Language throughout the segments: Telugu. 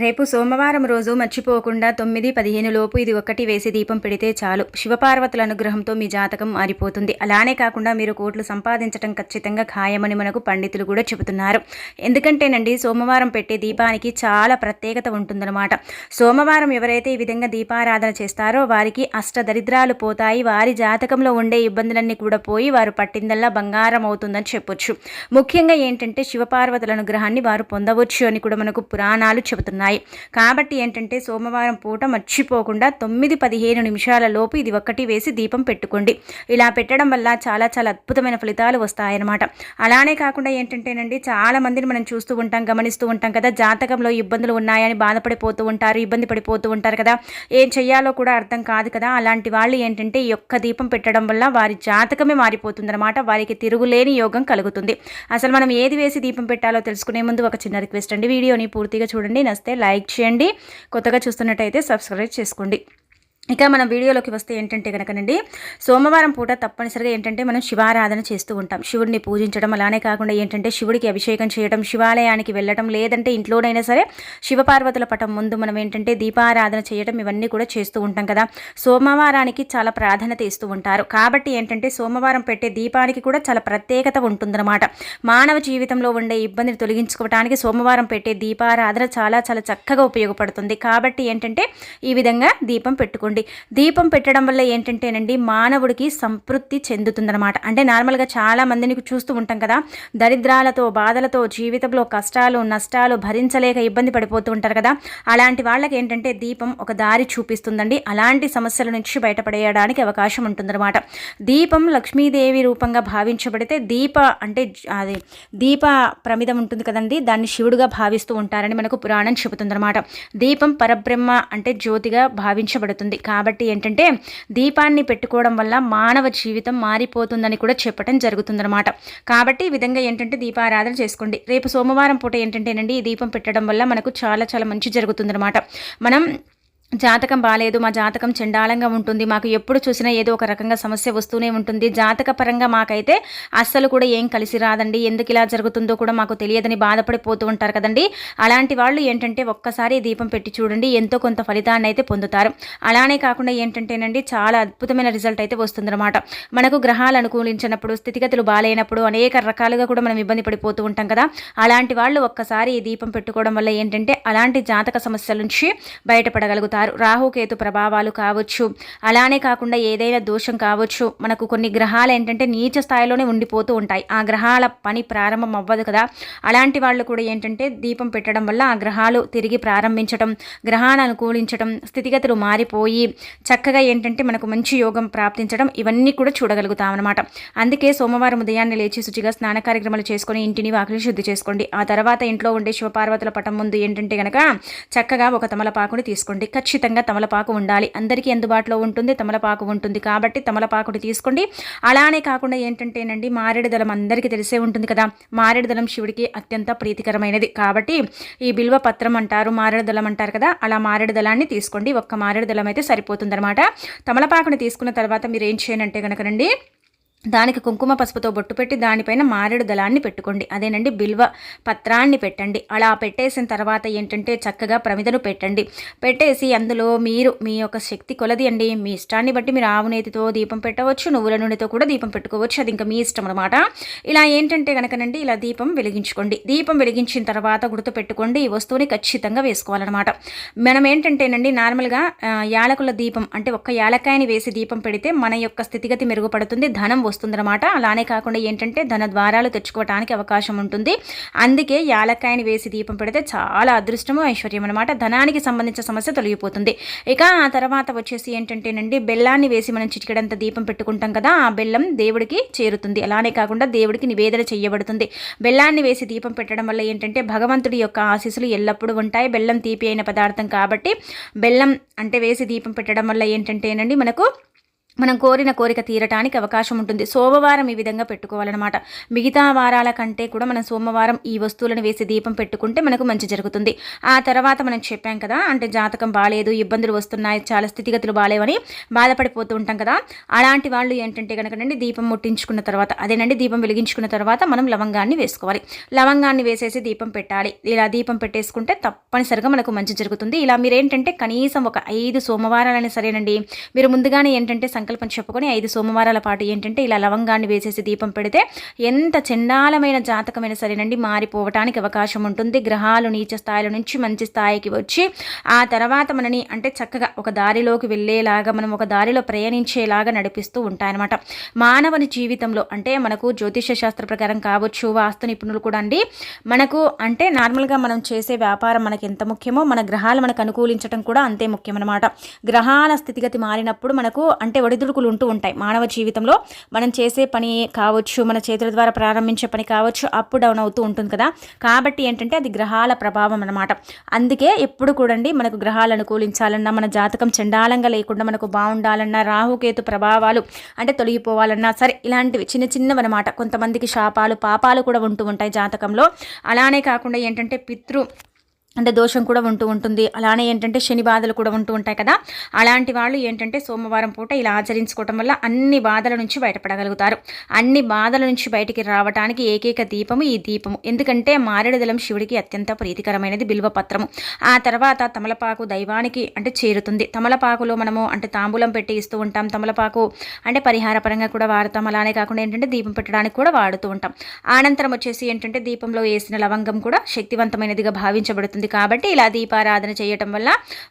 రేపు సోమవారం రోజు మర్చిపోకుండా తొమ్మిది పదిహేను లోపు ఇది ఒక్కటి వేసి దీపం పెడితే చాలు. శివపార్వతుల అనుగ్రహంతో మీ జాతకం మారిపోతుంది. అలానే కాకుండా మీరు కోట్లు సంపాదించడం ఖచ్చితంగా ఖాయమని మనకు పండితులు కూడా చెబుతున్నారు. ఎందుకంటేనండి సోమవారం పెట్టే దీపానికి చాలా ప్రత్యేకత ఉంటుందన్నమాట. సోమవారం ఎవరైతే ఈ విధంగా దీపారాధన చేస్తారో వారికి అష్ట దరిద్రాలు పోతాయి. వారి జాతకంలో ఉండే ఇబ్బందులన్నీ కూడా పోయి వారు పట్టిందల్లా బంగారం అవుతుందని చెప్పొచ్చు. ముఖ్యంగా ఏంటంటే శివపార్వతుల అనుగ్రహాన్ని వారు పొందవచ్చు అని కూడా మనకు పురాణాలు చెబుతున్నారు. ఉన్నాయి. కాబట్టి ఏంటంటే సోమవారం పూట మర్చిపోకుండా తొమ్మిది పదిహేను నిమిషాల లోపు ఇది ఒక్కటి వేసి దీపం పెట్టుకోండి. ఇలా పెట్టడం వల్ల చాలా చాలా అద్భుతమైన ఫలితాలు వస్తాయన్నమాట. అలానే కాకుండా ఏంటంటేనండి చాలా మందిని మనం చూస్తూ ఉంటాం గమనిస్తూ ఉంటాం కదా జాతకంలో ఇబ్బందులు ఉన్నాయని బాధపడిపోతూ ఉంటారు ఇబ్బంది పడిపోతూ ఉంటారు కదా ఏం చేయాలో కూడా అర్థం కాదు కదా అలాంటి వాళ్ళు ఏంటంటే ఈ యొక్క దీపం పెట్టడం వల్ల వారి జాతకమే మారిపోతుందన్నమాట వారికి తిరుగులేని యోగం కలుగుతుంది. అసలు మనం ఏది వేసి దీపం పెట్టాలో తెలుసుకునే ముందు ఒక చిన్న రిక్వెస్ట్ అండి. వీడియోని పూర్తిగా చూడండి. నస్తే లైక్ చేయండి. కొత్తగా చూస్తున్నట్టయితే సబ్స్క్రైబ్ చేసుకోండి. ఇక మనం వీడియోలోకి వస్తే ఏంటంటే కనుకనండి సోమవారం పూట తప్పనిసరిగా ఏంటంటే మనం శివారాధన చేస్తూ ఉంటాం. శివుడిని పూజించడం అలానే కాకుండా ఏంటంటే శివుడికి అభిషేకం చేయడం శివాలయానికి వెళ్ళడం లేదంటే ఇంట్లోనైనా సరే శివపార్వతుల పటం ముందు మనం ఏంటంటే దీపారాధన చేయడం ఇవన్నీ కూడా చేస్తూ ఉంటాం కదా. సోమవారానికి చాలా ప్రాధాన్యత ఇస్తూ ఉంటారు. కాబట్టి ఏంటంటే సోమవారం పెట్టే దీపానికి కూడా చాలా ప్రత్యేకత ఉంటుందన్నమాట. మానవ జీవితంలో ఉండే ఇబ్బందిని తొలగించుకోవడానికి సోమవారం పెట్టే దీపారాధన చాలా చాలా చక్కగా ఉపయోగపడుతుంది. కాబట్టి ఏంటంటే ఈ విధంగా దీపం పెట్టుకోండి. చేసుకోండి దీపం పెట్టడం వల్ల ఏంటంటేనండి మానవుడికి సంతృప్తి చెందుతుందనమాట అంటే నార్మల్గా చాలా మందిని చూస్తూ ఉంటాం కదా దరిద్రాలతో బాధలతో జీవితంలో కష్టాలు నష్టాలు భరించలేక ఇబ్బంది పడిపోతూ ఉంటారు కదా. అలాంటి వాళ్ళకి ఏంటంటే దీపం ఒక దారి చూపిస్తుందండి. అలాంటి సమస్యల నుంచి బయటపడేయడానికి అవకాశం ఉంటుందన్నమాట. దీపం లక్ష్మీదేవి రూపంగా భావించబడితే దీప అంటే అది దీప ప్రమిదం ఉంటుంది కదండి. దాన్ని శివుడుగా భావిస్తూ ఉంటారని మనకు పురాణం చెబుతుందన్నమాట. దీపం పరబ్రహ్మ అంటే జ్యోతిగా భావించబడుతుంది. కాబట్టి ఏంటంటే దీపాన్ని పెట్టుకోవడం వల్ల మానవ జీవితం మారిపోతుందని కూడా చెప్పడం జరుగుతుందన్నమాట. కాబట్టి ఈ విధంగా ఏంటంటే దీపారాధన చేసుకోండి. రేపు సోమవారం పూట ఏంటంటేనండి ఈ దీపం పెట్టడం వల్ల మనకు చాలా చాలా మంచి జరుగుతుందన్నమాట. మనం జాతకం బాగాలేదు మా జాతకం చండాలంగా ఉంటుంది మాకు ఎప్పుడు చూసినా ఏదో ఒక రకంగా సమస్య వస్తూనే ఉంటుంది. జాతక పరంగా మాకైతే అస్సలు కూడా ఏం కలిసి రాదండి. ఎందుకు ఇలా జరుగుతుందో కూడా మాకు తెలియదని బాధపడిపోతూ ఉంటారు కదండి. అలాంటి వాళ్ళు ఏంటంటే ఒక్కసారి దీపం పెట్టి చూడండి ఎంతో కొంత ఫలితాన్ని అయితే పొందుతారు. అలానే కాకుండా ఏంటంటేనండి చాలా అద్భుతమైన రిజల్ట్ అయితే వస్తుందన్నమాట. మనకు గ్రహాలు అనుకూలించినప్పుడు స్థితిగతులు బాగాలేనప్పుడు అనేక రకాలుగా కూడా మనం ఇబ్బంది పడిపోతూ ఉంటాం కదా. అలాంటి వాళ్ళు ఒక్కసారి ఈ దీపం పెట్టుకోవడం వల్ల ఏంటంటే అలాంటి జాతక సమస్యల నుంచి బయటపడగలుగుతారు. రాహుకేతు ప్రభావాలు కావచ్చు. అలానే కాకుండా ఏదైనా దోషం కావచ్చు. మనకు కొన్ని గ్రహాలు ఏంటంటే నీచ స్థాయిలోనే ఉండిపోతూ ఉంటాయి. ఆ గ్రహాల పని ప్రారంభం అవ్వదు కదా. అలాంటి వాళ్ళు కూడా ఏంటంటే దీపం పెట్టడం వల్ల ఆ గ్రహాలు తిరిగి ప్రారంభించడం గ్రహాన్ని అనుకూలించడం స్థితిగతులు మారిపోయి చక్కగా ఏంటంటే మనకు మంచి యోగం ప్రాప్తించడం ఇవన్నీ కూడా చూడగలుగుతాం అనమాట అందుకే సోమవారం ఉదయాన్నే లేచి శుచిగా స్నాన కార్యక్రమాలు చేసుకొని ఇంటిని వాకిలి శుద్ధి చేసుకోండి. ఆ తర్వాత ఇంట్లో ఉండే శివపార్వతుల పటం ముందు ఏంటంటే కనుక చక్కగా ఒక తమలపాకుని తీసుకోండి. ఖచ్చితంగా ఖచ్చితంగా తమలపాకు ఉండాలి. అందరికీ అందుబాటులో ఉంటుంది తమలపాకు ఉంటుంది కాబట్టి తమలపాకుని తీసుకోండి. అలానే కాకుండా ఏంటంటేనండి మారేడు దళం అందరికీ తెలిసే ఉంటుంది కదా. మారేడు దళం శివుడికి అత్యంత ప్రీతికరమైనది కాబట్టి ఈ బిల్వ పత్రం అంటారు మారేడు దళం అంటారు కదా. అలా మారేడు దళాన్ని తీసుకోండి. ఒక్క మారేడు దళం అయితే సరిపోతుందన్నమాట. తమలపాకుని తీసుకున్న తర్వాత మీరు ఏం చేయనంటే కనుకనండి దానికి కుంకుమ పసుపుతో బొట్టు పెట్టి దానిపైన మారేడు దళాన్ని పెట్టుకోండి. అదేనండి బిల్వ పత్రాన్ని పెట్టండి. అలా పెట్టేసిన తర్వాత ఏంటంటే చక్కగా ప్రమిదను పెట్టండి. పెట్టేసి అందులో మీరు మీ యొక్క శక్తి కొలది అండి. మీ ఇష్టాన్ని బట్టి మీరు ఆవు నేతితో దీపం పెట్టవచ్చు నువ్వుల నూనెతో కూడా దీపం పెట్టుకోవచ్చు. అది ఇంకా మీ ఇష్టం అనమాట ఇలా ఏంటంటే కనుకనండి ఇలా దీపం వెలిగించుకోండి. దీపం వెలిగించిన తర్వాత గుర్తు పెట్టుకోండి ఈ వస్తువుని ఖచ్చితంగా వేసుకోవాలన్నమాట. మనం ఏంటంటేనండి నార్మల్గా యాలకుల దీపం అంటే ఒక్క యాలకాయని వేసి దీపం పెడితే మన యొక్క స్థితిగతి మెరుగుపడుతుంది ధనం వస్తుందన్నమాట. అలానే కాకుండా ఏంటంటే ధన ద్వారాలు తెచ్చుకోవడానికి అవకాశం ఉంటుంది. అందుకే యాలక్కాయని వేసి దీపం పెడితే చాలా అదృష్టము ఐశ్వర్యం అనమాట ధనానికి సంబంధించిన సమస్య తొలగిపోతుంది. ఇక ఆ తర్వాత వచ్చేసి ఏంటంటేనండి బెల్లాన్ని వేసి మనం చిటికడంత దీపం పెట్టుకుంటాం కదా ఆ బెల్లం దేవుడికి చేరుతుంది. అలానే కాకుండా దేవుడికి నివేదన చేయబడుతుంది. బెల్లాన్ని వేసి దీపం పెట్టడం వల్ల ఏంటంటే భగవంతుడి యొక్క ఆశీస్సులు ఎల్లప్పుడూ ఉంటాయి. బెల్లం తీపి అయిన పదార్థం కాబట్టి బెల్లం అంటే వేసి దీపం పెట్టడం వల్ల ఏంటంటేనండి మనకు మనం కోరిన కోరిక తీరటానికి అవకాశం ఉంటుంది. సోమవారం ఈ విధంగా పెట్టుకోవాలన్నమాట. మిగతా వారాల కంటే కూడా మనం సోమవారం ఈ వస్తువులను వేసి దీపం పెట్టుకుంటే మనకు మంచి జరుగుతుంది. ఆ తర్వాత మనం చెప్పాం కదా అంటే జాతకం బాగాలేదు ఇబ్బందులు వస్తున్నాయి చాలా స్థితిగతులు బాగాలేవని బాధపడిపోతూ ఉంటాం కదా. అలాంటి వాళ్ళు ఏంటంటే కనుకనండి దీపం ముట్టించుకున్న తర్వాత అదేనండి దీపం వెలిగించుకున్న తర్వాత మనం లవంగాన్ని వేసుకోవాలి. లవంగాన్ని వేసేసి దీపం పెట్టాలి. ఇలా దీపం పెట్టేసుకుంటే తప్పనిసరిగా మనకు మంచి జరుగుతుంది. ఇలా మీరు ఏంటంటే కనీసం ఒక ఐదు సోమవారాలైనా సరేనండి. మీరు ముందుగానే ఏంటంటే సంకల్పం చెప్పుకొని ఐదు సోమవారాల పాటు ఏంటంటే ఇలా లవంగాన్ని వేసేసి దీపం పెడితే ఎంత చండాలమైన జాతకమైన సరేనండి మారిపోవటానికి అవకాశం ఉంటుంది. గ్రహాలు నీచ స్థాయిల నుంచి మంచి స్థాయికి వచ్చి ఆ తర్వాత మనని అంటే చక్కగా ఒక దారిలోకి వెళ్ళేలాగా మనం ఒక దారిలో ప్రయాణించేలాగా నడిపిస్తూ ఉంటాయన్నమాట. మానవుని జీవితంలో అంటే మనకు జ్యోతిష శాస్త్ర ప్రకారం కావచ్చు వాస్తు నిపుణులు కూడా అండి మనకు అంటే నార్మల్గా మనం చేసే వ్యాపారం మనకి ఎంత ముఖ్యమో మన గ్రహాలు మనకు అనుకూలించడం కూడా అంతే ముఖ్యమన్నమాట. గ్రహాల స్థితిగతి మారినప్పుడు మనకు అంటే ఒడిదుడుకులు ఉంటూ ఉంటాయి. మానవ జీవితంలో మనం చేసే పని కావచ్చు మన చేతుల ద్వారా ప్రారంభించే పని కావచ్చు అప్ డౌన్ అవుతూ ఉంటుంది కదా. కాబట్టి ఏంటంటే అది గ్రహాల ప్రభావం అనమాట అందుకే ఎప్పుడు కూడండి మనకు గ్రహాలు అనుకూలించాలన్నా మన జాతకం చండాలంగా లేకుండా మనకు బాగుండాలన్నా రాహుకేతు ప్రభావాలు అంటే తొలగిపోవాలన్నా సరే ఇలాంటివి చిన్న చిన్నవన్నమాట కొంతమందికి శాపాలు పాపాలు కూడా ఉంటూ ఉంటాయి జాతకంలో. అలానే కాకుండా ఏంటంటే పితృ అంటే దోషం కూడా ఉంటూ ఉంటుంది. అలానే ఏంటంటే శని బాధలు కూడా ఉంటూ ఉంటాయి కదా. అలాంటి వాళ్ళు ఏంటంటే సోమవారం పూట ఇలా ఆచరించుకోవటం వల్ల అన్ని బాధల నుంచి బయటపడగలుగుతారు. అన్ని బాధల నుంచి బయటికి రావడానికి ఏకైక దీపము ఈ దీపము. ఎందుకంటే మారేడుదలం శివుడికి అత్యంత ప్రీతికరమైనది బిల్వపత్రము ఆ తర్వాత తమలపాకు దైవానికి అంటే చేరుతుంది. తమలపాకులో మనము అంటే తాంబూలం పెట్టి ఇస్తూ ఉంటాం. తమలపాకు అంటే పరిహార పరంగా కూడా వాడతాం. అలానే కాకుండా ఏంటంటే దీపం పెట్టడానికి కూడా వాడుతూ ఉంటాం. అనంతరం వచ్చేసి ఏంటంటే దీపంలో వేసిన లవంగం కూడా శక్తివంతమైనదిగా భావించబడుతుంది. ఉంటుంది. కాబట్టి ఇలా దీపారాధన చేయటం వల్ల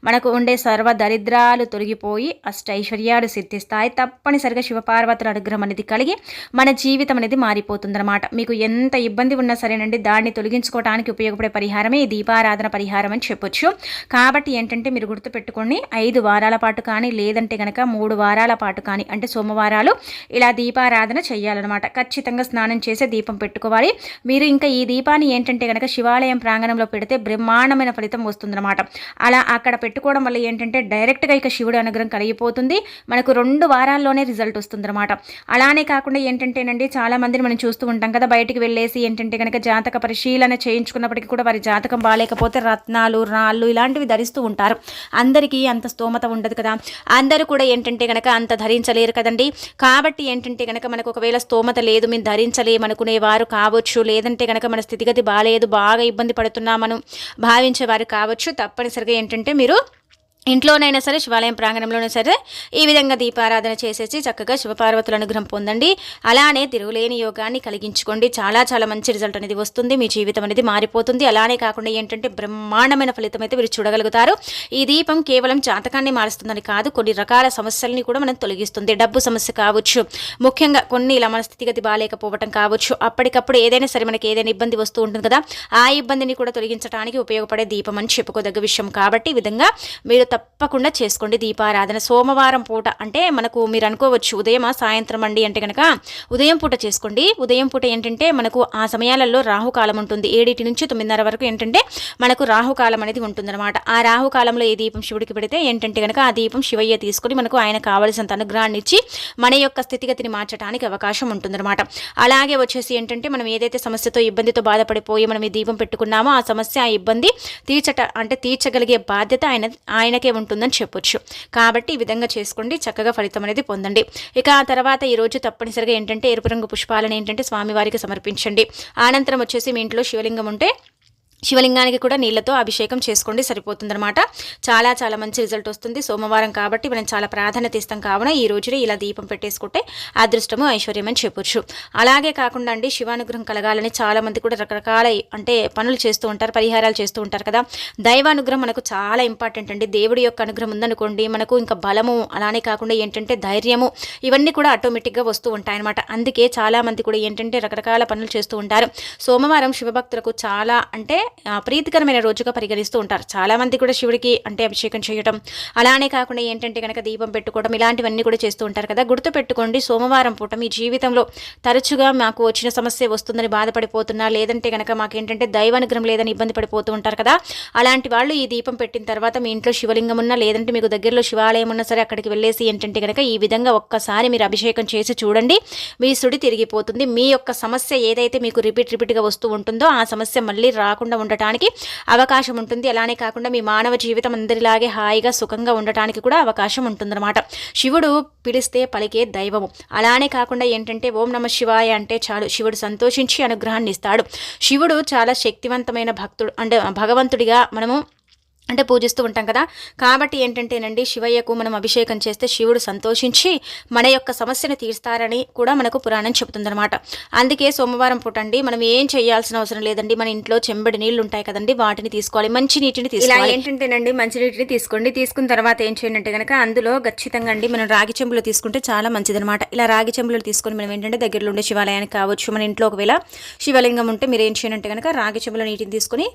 మనకు ఉండే సర్వ దరిద్రాలు తొలగిపోయి అష్టైశ్వర్యాలు సిద్ధిస్తాయి. తప్పనిసరిగా శివపార్వతుల అనుగ్రహం అనేది కలిగి మన జీవితం అనేది మారిపోతుందన్నమాట. మీకు ఎంత ఇబ్బంది ఉన్నా సరేనండి దాన్ని తొలగించుకోవడానికి ఉపయోగపడే పరిహారమే ఈ దీపారాధన పరిహారం అని చెప్పొచ్చు. కాబట్టి ఏంటంటే మీరు గుర్తుపెట్టుకోండి ఐదు వారాల పాటు కానీ లేదంటే కనుక మూడు వారాల పాటు కానీ అంటే సోమవారాలు ఇలా దీపారాధన చేయాలన్నమాట. ఖచ్చితంగా స్నానం చేసే దీపం పెట్టుకోవాలి. మీరు ఇంకా ఈ దీపాన్ని ఏంటంటే కనుక శివాలయం ప్రాంగణంలో పెడితే బ్రహ్మా బ్రహ్మాండమైన ఫలితం వస్తుందన్నమాట. అలా అక్కడ పెట్టుకోవడం వల్ల ఏంటంటే డైరెక్ట్గా ఇక శివుడు అనుగ్రహం కలిగిపోతుంది. మనకు రెండు వారాల్లోనే రిజల్ట్ వస్తుందన్నమాట. అలానే కాకుండా ఏంటంటేనండి చాలా మందిని మనం చూస్తూ ఉంటాం కదా బయటికి వెళ్ళేసి ఏంటంటే కనుక జాతక పరిశీలన చేయించుకున్నప్పటికీ కూడా వారి జాతకం బాగాలేకపోతే రత్నాలు రాళ్ళు ఇలాంటివి ధరిస్తూ ఉంటారు. అందరికీ అంత స్తోమత ఉండదు కదా. అందరూ కూడా ఏంటంటే కనుక అంత ధరించలేరు కదండి. కాబట్టి ఏంటంటే కనుక మనకు ఒకవేళ స్తోమత లేదు మేము ధరించలేమనుకునేవారు కావచ్చు. లేదంటే కనుక మన స్థితిగతి బాగాలేదు బాగా ఇబ్బంది పడుతున్నామను భావించేవారు కావచ్చు. తప్పనిసరిగా ఏంటంటే మీరు ఇంట్లోనైనా సరే శివాలయం ప్రాంగణంలోనే సరే ఈ విధంగా దీపారాధన చేసేసి చక్కగా శివపార్వతుల అనుగ్రహం పొందండి. అలానే తిరుగులేని యోగాన్ని కలిగించుకోండి. చాలా చాలా మంచి రిజల్ట్ అనేది వస్తుంది. మీ జీవితం అనేది మారిపోతుంది. అలానే కాకుండా ఏంటంటే బ్రహ్మాండమైన ఫలితం అయితే మీరు చూడగలుగుతారు. ఈ దీపం కేవలం జాతకాన్ని మారుస్తుందని కాదు కొన్ని రకాల సమస్యల్ని కూడా మనం తొలగిస్తుంది. డబ్బు సమస్య కావచ్చు ముఖ్యంగా కొన్ని ఇలా మన స్థితిగతి బాగాలేకపోవటం కావచ్చు అప్పటికప్పుడు ఏదైనా సరే మనకి ఏదైనా ఇబ్బంది వస్తూ ఉంటుంది కదా ఆ ఇబ్బందిని కూడా తొలగించడానికి ఉపయోగపడే దీపం అని చెప్పుకోదగ్గ విషయం. కాబట్టి ఈ విధంగా మీరు తప్పకుండా చేసుకోండి దీపారాధన. సోమవారం పూట అంటే మనకు మీరు అనుకోవచ్చు ఉదయం సాయంత్రం అండి అంటే కనుక ఉదయం పూట చేసుకోండి. ఉదయం పూట ఏంటంటే మనకు ఆ సమయాలలో రాహుకాలం ఉంటుంది. ఏడింటి నుంచి తొమ్మిదిన్నర వరకు ఏంటంటే మనకు రాహుకాలం అనేది ఉంటుందన్నమాట. ఆ రాహుకాలంలో ఏ దీపం శివుడికి పెడితే ఏంటంటే కనుక ఆ దీపం శివయ్య తీసుకొని మనకు ఆయన కావలసినంత అనుగ్రహాన్ని ఇచ్చి మన యొక్క స్థితిగతిని మార్చడానికి అవకాశం ఉంటుందన్నమాట. అలాగే వచ్చేసి ఏంటంటే మనం ఏదైతే సమస్యతో ఇబ్బందితో బాధపడిపోయి మనం ఈ దీపం పెట్టుకున్నామో ఆ సమస్య ఆ ఇబ్బంది తీర్చట అంటే తీర్చగలిగే బాధ్యత ఆయన ఆయన ఆయనకే ఉంటుందని చెప్పొచ్చు. కాబట్టి ఈ విధంగా చేసుకోండి. చక్కగా ఫలితం అనేది పొందండి. ఇక ఆ తర్వాత ఈరోజు తప్పనిసరిగా ఏంటంటే ఎరుపు రంగు పుష్పాలను ఏంటంటే స్వామివారికి సమర్పించండి. అనంతరం వచ్చేసి మీ ఇంట్లో శివలింగం ఉంటే శివలింగానికి కూడా నీళ్ళతో అభిషేకం చేసుకోండి సరిపోతుందనమాట చాలా చాలా మంచి రిజల్ట్ వస్తుంది సోమవారం కాబట్టి మనం చాలా ప్రాధాన్యత ఇస్తాం. కావున ఈ రోజునే ఇలా దీపం పెట్టేసుకుంటే అదృష్టము ఐశ్వర్యం అని చెప్పొచ్చు. అలాగే కాకుండా అండి శివానుగ్రహం కలగాలని చాలా మంది కూడా రకరకాల అంటే పనులు చేస్తూ ఉంటారు పరిహారాలు చేస్తూ ఉంటారు కదా. దైవానుగ్రహం మనకు చాలా ఇంపార్టెంట్ అండి. దేవుడి యొక్క అనుగ్రహం ఉందనుకోండి మనకు ఇంకా బలము అలానే కాకుండా ఏంటంటే ధైర్యము ఇవన్నీ కూడా ఆటోమేటిక్గా వస్తూ ఉంటాయన్నమాట. అందుకే చాలా మంది కూడా ఏంటంటే రకరకాల పనులు చేస్తూ ఉంటారు. సోమవారం శివభక్తులకు చాలా అంటే ప్రీతికరమైన రోజుగా పరిగణిస్తూ ఉంటారు. చాలామంది కూడా శివుడికి అంటే అభిషేకం చేయటం అలానే కాకుండా ఏంటంటే కనుక దీపం పెట్టుకోవడం ఇలాంటివన్నీ కూడా చేస్తూ ఉంటారు కదా. గుర్తు పెట్టుకోండి సోమవారం పూట మీ జీవితంలో తరచుగా మాకు వచ్చిన సమస్య వస్తుందని బాధపడిపోతున్నా లేదంటే కనుక మాకేంటంటే దైవానుగ్రహం లేదని ఇబ్బంది పడిపోతూ ఉంటారు కదా. అలాంటి వాళ్ళు ఈ దీపం పెట్టిన తర్వాత మీ ఇంట్లో శివలింగం ఉన్నా లేదంటే మీకు దగ్గరలో శివాలయం ఉన్నా సరే అక్కడికి వెళ్ళేసి ఏంటంటే కనుక ఈ విధంగా ఒక్కసారి మీరు అభిషేకం చేసి చూడండి. మీ సుడి తిరిగిపోతుంది. మీ యొక్క సమస్య ఏదైతే మీకు రిపీట్ రిపీట్గా వస్తూ ఉంటుందో ఆ సమస్య మళ్ళీ రాకుండా ఉండటానికి అవకాశం ఉంటుంది. అలానే కాకుండా మీ మానవ జీవితం అందరిలాగే హాయిగా సుఖంగా ఉండటానికి కూడా అవకాశం ఉంటుందన్నమాట. శివుడు పిలిస్తే పలికే దైవము. అలానే కాకుండా ఏంటంటే ఓం నమ శివాయ అంటే చాలు. శివుడు సంతోషించి అనుగ్రహాన్ని ఇస్తాడు. శివుడు చాలా శక్తివంతమైన భక్తుడు అంటే భగవంతుడిగా మనము అంటే పూజిస్తూ ఉంటాం కదా. కాబట్టి ఏంటంటేనండి శివయ్యకు మనం అభిషేకం చేస్తే శివుడు సంతోషించి మన యొక్క సమస్యను తీరుస్తారని కూడా మనకు పురాణం చెబుతుందన్నమాట. అందుకే సోమవారం పూటండి మనం ఏం చేయాల్సిన అవసరం లేదండి. మన ఇంట్లో చెంబడి నీళ్ళు ఉంటాయి కదండి వాటిని తీసుకోవాలి మంచి నీటిని తీసుకోవాలి. ఏంటంటేనండి మంచి నీటిని తీసుకోండి. తీసుకున్న తర్వాత ఏం చేయండి అంటే కనుక అందులో ఖచ్చితంగా అండి మనం రాగి చెంబులో తీసుకుంటే చాలా మంచిదన్నమాట. ఇలా రాగి చెంబులో తీసుకొని మనం ఏంటంటే దగ్గరలో ఉండే శివాలయానికి కావచ్చు మన ఇంట్లో ఒకవేళ శివలింగం ఉంటే మీరు ఏం చేయండి అంటే కనుక రాగి చెంబులో నీటిని తీసుకొని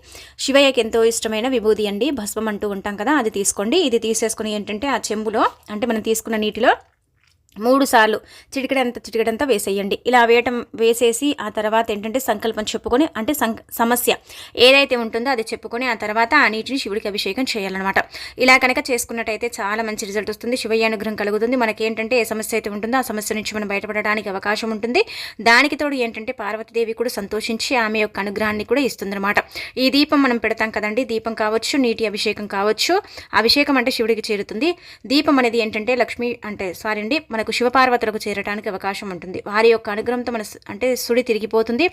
శివయ్యకి ఎంతో ఇష్టమైన విభూది అండి భస్మం అంటూ ఉంటాం కదా అది తీసుకోండి. ఇది తీసేసుకుని ఏంటంటే ఆ చెంబులో అంటే మనం తీసుకున్న నీటిలో మూడు సార్లు చిటికడంత చిటికడంతా వేసేయండి. ఇలా వేయటం వేసేసి ఆ తర్వాత ఏంటంటే సంకల్పం చెప్పుకొని అంటే సమస్య ఏదైతే ఉంటుందో అది చెప్పుకొని ఆ తర్వాత ఆ నీటిని శివుడికి అభిషేకం చేయాలన్నమాట. ఇలా కనుక చేసుకున్నట్టయితే చాలా మంచి రిజల్ట్ వస్తుంది. శివయ్య అనుగ్రహం కలుగుతుంది. మనకేంటంటే ఏ సమస్య అయితే ఉంటుందో ఆ సమస్య నుంచి మనం బయటపడడానికి అవకాశం ఉంటుంది. దానికి తోడు ఏంటంటే పార్వతీదేవి కూడా సంతోషించి ఆమె యొక్క అనుగ్రహాన్ని కూడా ఇస్తుందన్నమాట. ఈ దీపం మనం పెడతాం కదండి. దీపం కావచ్చు నీటి అభిషేకం కావచ్చు. అభిషేకం అంటే శివుడికి చేరుతుంది. దీపం అనేది ఏంటంటే లక్ష్మి అంటే సారీ అండి మనకు శివపార్వతులకు చేరడానికి అవకాశం ఉంటుంది. వారి యొక్క అనుగ్రహంతో మన అంటే సుడి తిరిగిపోతుంది.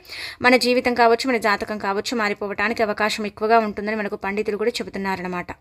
మన జీవితం కావచ్చు మన జాతకం కావచ్చు మారిపోవడానికి అవకాశం ఎక్కువగా ఉంటుందని మనకు పండితులు కూడా చెబుతున్నారన్నమాట.